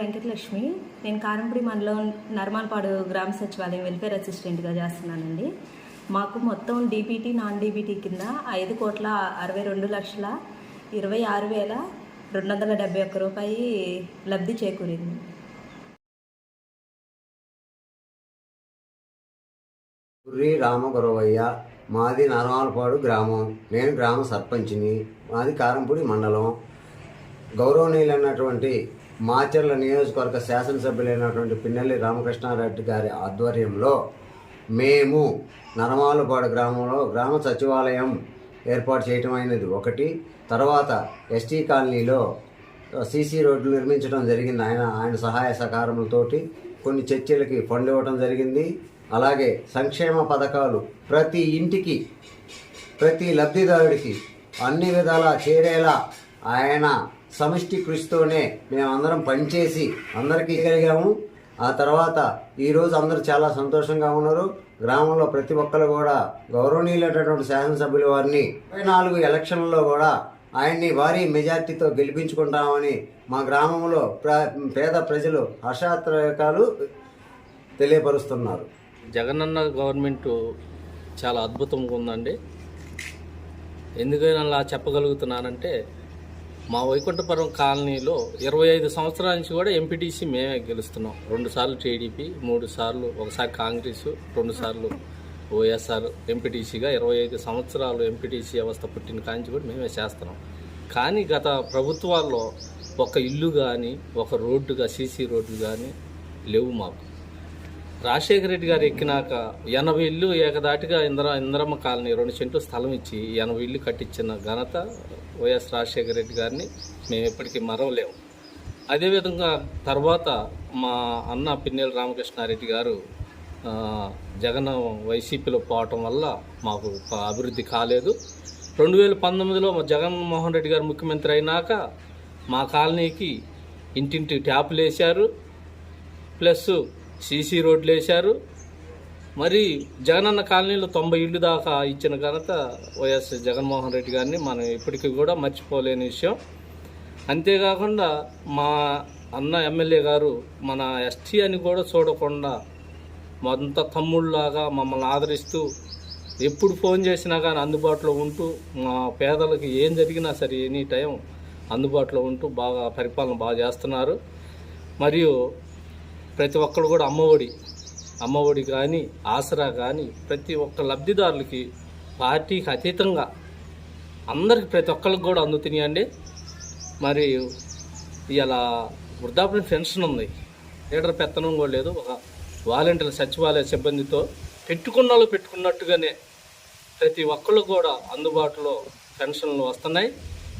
వెంకటలక్ష్మి. నేను కారంపూడి మండలం నర్మాలపాడు గ్రామ సచివాలయం వెల్ఫేర్ అసిస్టెంట్గా చేస్తున్నానండి. మాకు మొత్తం డీబీటీ నాన్ డీబీటీ కింద ఐదు కోట్ల అరవై రెండు లక్షల ఇరవై ఆరు వేల రెండు వందల డెబ్బై ఒక్క రూపాయి లబ్ధి చేకూరింది. గుర్రి రామగురవయ్య మాది నరమాలపాడు గ్రామం. నేను గ్రామ సర్పంచిని. మాది కారంపూడి మండలం. గౌరవనీయులైనటువంటి మాచర్ల నియోజకవర్గ శాసనసభ్యులైనటువంటి పిన్నెల్లి రామకృష్ణారెడ్డి గారి ఆధ్వర్యంలో మేము నరమాలపాడు గ్రామంలో గ్రామ సచివాలయం ఏర్పాటు చేయటం అయినది ఒకటి. తర్వాత ఎస్టీ కాలనీలో సీసీ రోడ్లు నిర్మించడం జరిగింది. ఆయన ఆయన సహాయ సహకారములతోటి కొన్ని చర్చలకి ఫండ్ ఇవ్వడం జరిగింది. అలాగే సంక్షేమ పథకాలు ప్రతి ఇంటికి ప్రతి లబ్ధిదారుడికి అన్ని విధాలా చేరేలా ఆయన సమిష్టి కృషితోనే మేమందరం పనిచేసి అందరికీ కలిగాము. ఆ తర్వాత ఈరోజు అందరూ చాలా సంతోషంగా ఉన్నారు. గ్రామంలో ప్రతి ఒక్కరు కూడా గౌరవనీయులైనటువంటి శాసనసభ్యుల వారిని ఇరవై నాలుగు ఎలక్షన్లలో కూడా ఆయన్ని భారీ మెజార్టీతో గెలిపించుకుంటామని మా గ్రామంలో పేద ప్రజలు హర్షాత్రకాలు తెలియపరుస్తున్నారు. జగనన్న గవర్నమెంట్ చాలా అద్భుతంగా ఉందండి. ఎందుకైనా అలా చెప్పగలుగుతున్నానంటే మా వైకుంఠపురం కాలనీలో ఇరవై ఐదు సంవత్సరాల నుంచి కూడా ఎంపీటీసీ మేమే గెలుస్తున్నాం. రెండు సార్లు టీడీపీ మూడు సార్లు ఒకసారి కాంగ్రెస్ రెండు సార్లు ఓఎస్ఆర్ ఎంపీటీసీగా ఇరవై ఐదు సంవత్సరాలు ఎంపీటీసీ వ్యవస్థ పుట్టిన కాంచి కూడా మేమే చేస్తున్నాం. కానీ గత ప్రభుత్వాల్లో ఒక ఇల్లు కానీ ఒక రోడ్డుగా సీసీ రోడ్లు కానీ లేవు మాకు. రాజశేఖర రెడ్డి గారు ఎక్కినాక ఎనభై ఇల్లు ఏకదాటిగా ఇంద్ర ఇంద్రమ్మ కాలనీ రెండు సెంట్లు స్థలం ఇచ్చి ఎనభై ఇల్లు కట్టించిన ఘనత వైఎస్ రాజశేఖర రెడ్డి గారిని మేము ఎప్పటికీ మరవలేము. అదేవిధంగా తర్వాత మా అన్న పిన్నెల రామకృష్ణారెడ్డి గారు జగన్ వైసీపీలో పోవటం వల్ల మాకు అభివృద్ధి కాలేదు. రెండు వేల పంతొమ్మిదిలో మా జగన్మోహన్ రెడ్డి గారు ముఖ్యమంత్రి అయినాక మా కాలనీకి ఇంటింటి ట్యాపులు వేశారు ప్లస్ సీసీ రోడ్లు వేశారు. మరి జగనన్న కాలనీలో తొంభై ఇళ్ళు దాకా ఇచ్చిన ఘనత వైఎస్ జగన్మోహన్ రెడ్డి గారిని మనం ఇప్పటికీ కూడా మర్చిపోలేని విషయం. అంతేకాకుండా మా అన్న ఎమ్మెల్యే గారు మన ఎస్టీ అని కూడా చూడకుండా మొంత తమ్ముళ్ళలాగా మమ్మల్ని ఆదరిస్తూ ఎప్పుడు ఫోన్ చేసినా కానీ అందుబాటులో ఉంటూ మా పేదలకు ఏం జరిగినా సరే ఎనీ టైం అందుబాటులో ఉంటూ బాగా పరిపాలన బాగా చేస్తున్నారు. మరియు ప్రతి ఒక్కరు కూడా అమ్మఒడి. అమ్మఒడి కానీ ఆసరా కానీ ప్రతి ఒక్క లబ్ధిదారులకి పార్టీకి అతీతంగా అందరికి ప్రతి ఒక్కరికి కూడా అందుతున్నాయండి మరి ఇలా వృద్ధాప్య పెన్షన్ ఉంది. లీడర్ పెత్తనం కూడా లేదు. ఒక వాలంటీర్ సచివాలయ సిబ్బందితో పెట్టుకున్న వాళ్ళు పెట్టుకున్నట్టుగానే ప్రతి ఒక్కళ్ళు కూడా అందుబాటులో పెన్షన్లు వస్తున్నాయి.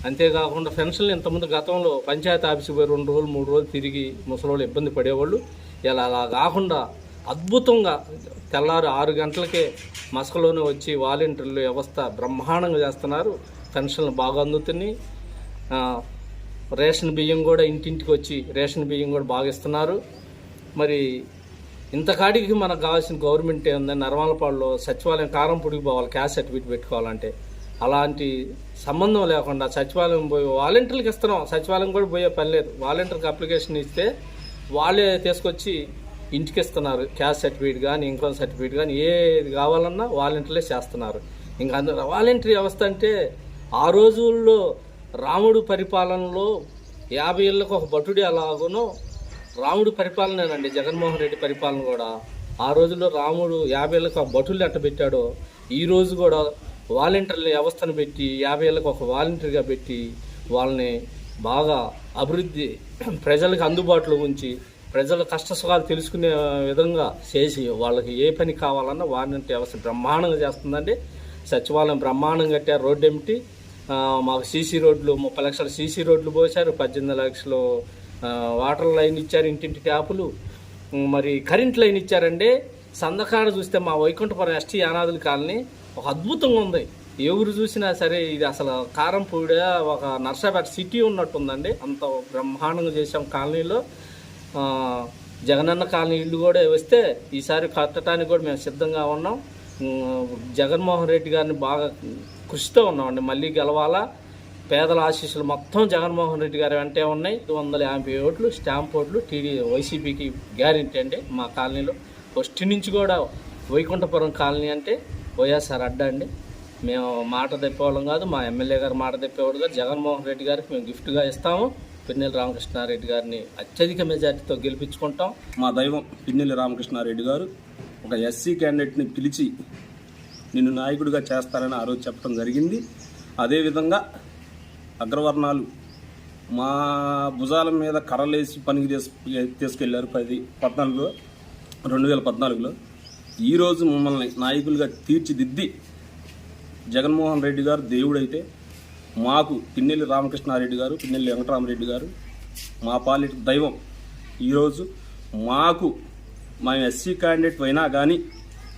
అంతేకాకుండా పెన్షన్లు ఇంతకుముందు గతంలో పంచాయతీ ఆఫీస్కి పోయి రెండు రోజులు మూడు రోజులు తిరిగి ముసలోళ్ళు ఇబ్బంది పడేవాళ్ళు. ఇలా అలా కాకుండా అద్భుతంగా తెల్లారు ఆరు గంటలకే మసకలోనే వచ్చి వాలంటీర్లు వ్యవస్థ బ్రహ్మాండంగా చేస్తున్నారు. పెన్షన్లు బాగా అందుతున్నాయి. రేషన్ బియ్యం కూడా ఇంటింటికి వచ్చి రేషన్ బియ్యం కూడా బాగా ఇస్తున్నారు. మరి ఇంతకాడికి మనకు కావాల్సిన గవర్నమెంట్ ఏందని నర్మాలపాడులో సచివాలయం కారంపొడికి పోవాలి క్యాష్ సర్టిఫికేట్ పెట్టుకోవాలంటే. అలాంటి సంబంధం లేకుండా సచివాలయం పోయి వాలంటీర్లకు ఇస్తున్నాం. సచివాలయం కూడా పోయే పని లేదు. వాలంటీర్కి అప్లికేషన్ ఇస్తే వాళ్ళే తీసుకొచ్చి ఇంటికి ఇస్తున్నారు. క్యాస్ట్ సర్టిఫికేట్ కానీ ఇన్కమ్ సర్టిఫికేట్ కానీ ఏది కావాలన్నా వాలంటీర్లే చేస్తున్నారు. ఇంకా అందరూ వాలంటీర్ వ్యవస్థ అంటే ఆ రోజుల్లో రాముడు పరిపాలనలో యాభై ఏళ్ళకు ఒక భటుడి అలాగునో రాముడు పరిపాలనేనండి. జగన్మోహన్ రెడ్డి పరిపాలన కూడా. ఆ రోజుల్లో రాముడు యాభై ఏళ్ళకు ఒక భటుల్ని ఎట్టబెట్టాడో ఈ రోజు కూడా వాలంటీర్ల వ్యవస్థను పెట్టి యాభై ఏళ్ళకు ఒక వాలంటీర్గా పెట్టి వాళ్ళని బాగా అభివృద్ధి ప్రజలకు అందుబాటులో ఉంచి ప్రజల కష్ట సుఖాలు తెలుసుకునే విధంగా చేసి వాళ్ళకి ఏ పని కావాలన్నా వాలంటీర్ వ్యవస్థ బ్రహ్మాండంగా చేస్తుందండి. సచివాలయం బ్రహ్మాండం కట్టారు. రోడ్డు ఏమిటి? మాకు సీసీ రోడ్లు ముప్పై లక్షల సీసీ రోడ్లు పోశారు. పద్దెనిమిది లక్షలు వాటర్ లైన్ ఇచ్చారు ఇంటింటి ట్యాపులు. మరి కరెంట్ లైన్ ఇచ్చారండి. సందకాడ చూస్తే మా వైకుంఠపురం ఎస్టీ అనాథుల కాలనీ ఒక అద్భుతంగా ఉంది. ఎవరు చూసినా సరే ఇది అసలు కారం కారంపూడ ఒక నర్సాపేట సిటీ ఉన్నట్టుందండి. అంత బ్రహ్మాండంగా చేసాం కాలనీలో. జగనన్న కాలనీ ఇల్లు కూడా వస్తే ఈసారి కట్టడానికి కూడా మేము సిద్ధంగా ఉన్నాం. జగన్మోహన్ రెడ్డి గారిని బాగా కృషితో ఉన్నామండి. మళ్ళీ గెలవాలా. పేదల ఆశీస్సులు మొత్తం జగన్మోహన్ రెడ్డి గారి వెంటే ఉన్నాయి. ఐదు వందల యాభై ఓట్లు స్టాంప్ ఓట్లు టీడీ వైసీపీకి గ్యారెంటీ అండి మా కాలనీలో. ఫస్ట్ నుంచి కూడా వైకుంఠపురం కాలనీ అంటే వైఎస్ఆర్ అడ్డా అండి. మేము మాట తెప్పేవాళ్ళం కాదు మా ఎమ్మెల్యే గారు మాట తెప్పేవాడు కాదు. జగన్మోహన్ రెడ్డి గారికి మేము గిఫ్ట్గా ఇస్తాము. పిన్నెల రామకృష్ణారెడ్డి గారిని అత్యధిక మెజార్టీతో గెలిపించుకుంటాం. మా దైవం పిన్నెల రామకృష్ణారెడ్డి గారు ఒక ఎస్సీ క్యాండిడేట్ని పిలిచి నిన్ను నాయకుడిగా చేస్తారని ఆ రోజు చెప్పడం జరిగింది. అదేవిధంగా అగ్రవర్ణాలు మా భుజాల మీద కర్రలేసి పనికి తీసు తీసుకెళ్ళారు పది పద్నాలుగులో రెండు వేల పద్నాలుగులో. ఈరోజు మమ్మల్ని నాయకులుగా తీర్చిదిద్ది జగన్మోహన్ రెడ్డి గారు దేవుడైతే మాకు పిన్నెల్లి రామకృష్ణారెడ్డి గారు పిన్నెల్లి వెంకటరామరెడ్డి గారు మా పాలిట దైవం. ఈరోజు మాకు మా ఎస్సీ క్యాండిడేట్ అయినా కానీ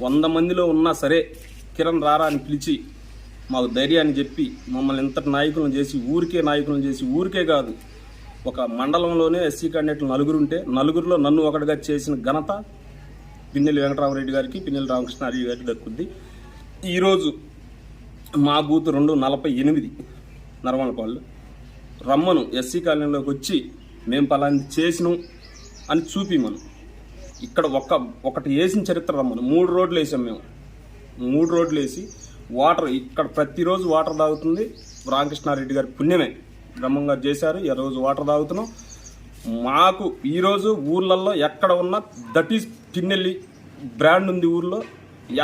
వంద మందిలో ఉన్నా సరే కిరణ్ రారా అని పిలిచి మాకు ధైర్యాన్ని చెప్పి మమ్మల్ని ఇంతటి నాయకులను చేసి ఊరికే నాయకులను చేసి ఊరికే కాదు ఒక మండలంలోనే ఎస్సీ క్యాండిడేట్లు నలుగురు ఉంటే నలుగురిలో నన్ను ఒకటిగా చేసిన ఘనత పిన్నెల్లి వెంకటరామరెడ్డి గారికి పిన్నెల్లి రామకృష్ణారెడ్డి గారికి దక్కుద్ది. ఈరోజు మా బూత్ రెండు నలభై ఎనిమిది నర్మలపాళ్ళు రమ్మను ఎస్సీ కాలనీలోకి వచ్చి మేము పలాంటి చేసినాం అని చూపిమను. ఇక్కడ ఒక్క ఒకటి వేసిన చరిత్ర రమ్మను. మూడు రోడ్లు వేసాం మేము. మూడు రోడ్లు వేసి వాటర్ ఇక్కడ ప్రతిరోజు వాటర్ తాగుతుంది. రామకృష్ణారెడ్డి గారి పుణ్యమే. బ్రహ్మం గారు చేశారు. ఈ రోజు వాటర్ తాగుతున్నాం. మాకు ఈరోజు ఊళ్ళల్లో ఎక్కడ ఉన్నా దట్ ఈస్ పిన్నెల్లి బ్రాండ్ ఉంది ఊర్లో.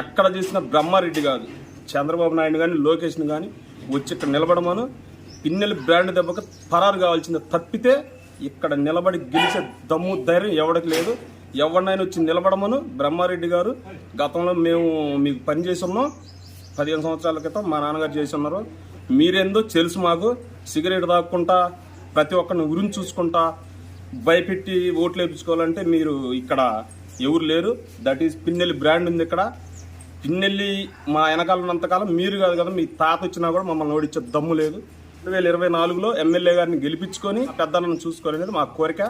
ఎక్కడ చేసిన బ్రహ్మారెడ్డి కాదు. చంద్రబాబు నాయుడు కానీ లోకేష్ని కానీ వచ్చి ఇక్కడ నిలబడమను. పిన్నెల్లి బ్రాండ్ దెబ్బకు పరారు కావాల్సింది తప్పితే ఇక్కడ నిలబడి గెలిచే దమ్ము ధైర్యం ఎవడికి లేదు. ఎవరినైనా వచ్చి నిలబడమను. బ్రహ్మారెడ్డి గారు గతంలో మేము మీకు పని చేసి ఉన్నాం పదిహేను సంవత్సరాల క్రితం మా నాన్నగారు చేసి ఉన్నారు మీరేందో తెలుసు మాకు. సిగరెట్ తాక్కుంటా ప్రతి ఒక్కరిని ఉరిని చూసుకుంటా భయపెట్టి ఓట్లు వేయించుకోవాలంటే మీరు ఇక్కడ ఎవరు లేరు. దట్ ఈస్ పిన్నెల్లి బ్రాండ్ ఉంది ఇక్కడ. పిన్నెల్లి మా వెనకాల ఉన్నంతకాలం మీరు కాదు కదా మీ తాత వచ్చినా కూడా మమ్మల్ని ఓడించే దమ్ము లేదు. రెండు వేల ఇరవై నాలుగులో ఎమ్మెల్యే గారిని గెలిపించుకొని పెద్దలను చూసుకోవాలనేది మా కోరిక.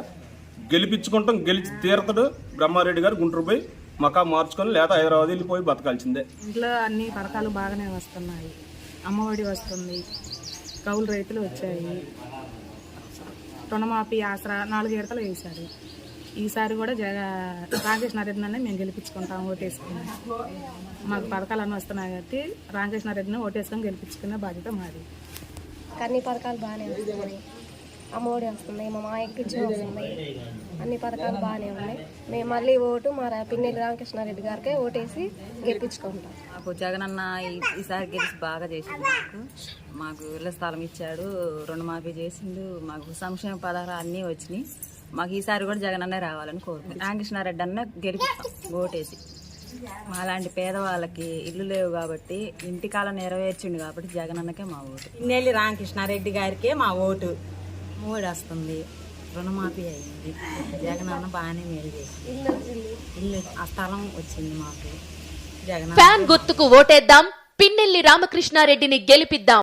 గెలిపించుకుంటాం గెలిచి తీరతడు బ్రహ్మారెడ్డి గారు గుంటూరు పోయి మకా మార్చుకొని లేదా హైదరాబాద్ వెళ్ళిపోయి బతకాల్సిందే. ఇంట్లో అన్ని పథకాలు బాగానే వస్తున్నాయి. అమ్మఒడి వస్తుంది కౌలు రైతులు వచ్చాయి. రుణమాఫీ ఆసరా నాలుగు విడతలు వేశారు. ఈసారి కూడా జగ రామకృష్ణారెడ్డిని మేము గెలిపించుకుంటాం ఓటేసుకుని మాకు పథకాలు అన్నీ వస్తున్నాయి కాబట్టి రామకృష్ణారెడ్డిని ఓటేసుకొని గెలిపించుకునే బాధ్యత మాది. అన్ని పథకాలు బాగానే వస్తున్నాయి. అమ్మఒడి వస్తుంది మా మాయకి వస్తుంది అన్ని పథకాలు బాగానే ఉన్నాయి. మేము మళ్ళీ ఓటు మా రా- పిన్నెల్లి రామకృష్ణారెడ్డి గారికే ఓటేసి గెలిపించుకుంటాం. మాకు జగనన్న ఈ- ఈసారి గెలిచి బాగా చేసిండు మాకు. మాకు ఇళ్ళ స్థలం ఇచ్చాడు రుణమాఫీ చేసిండు మాకు సంక్షేమ పదాలు అన్నీ వచ్చినాయి. మాకు ఈసారి కూడా జగనన్నే రావాలని కోరుకుంటున్నాం. రామకృష్ణారెడ్డి అన్న గెలిపిస్తాం ఓటేసి. మాలాంటి పేదవాళ్ళకి ఇల్లు లేవు కాబట్టి ఇంటి కాలం నెరవేర్చిండు కాబట్టి జగనన్నకే మా ఓటు. పిన్నెల్లి రామకృష్ణారెడ్డి గారికే మా ఓటు. మూడు వస్తుంది. రుణమాఫీ అయింది. జగనన్న బాగానే మేలు చేసింది ఇల్లు ఆ స్థలం వచ్చింది మాకు. జగనన్న ఫ్యాన్ గుర్తుకు ఓటేద్దాం పిన్నెల్లి రామకృష్ణారెడ్డిని గెలిపిద్దాం.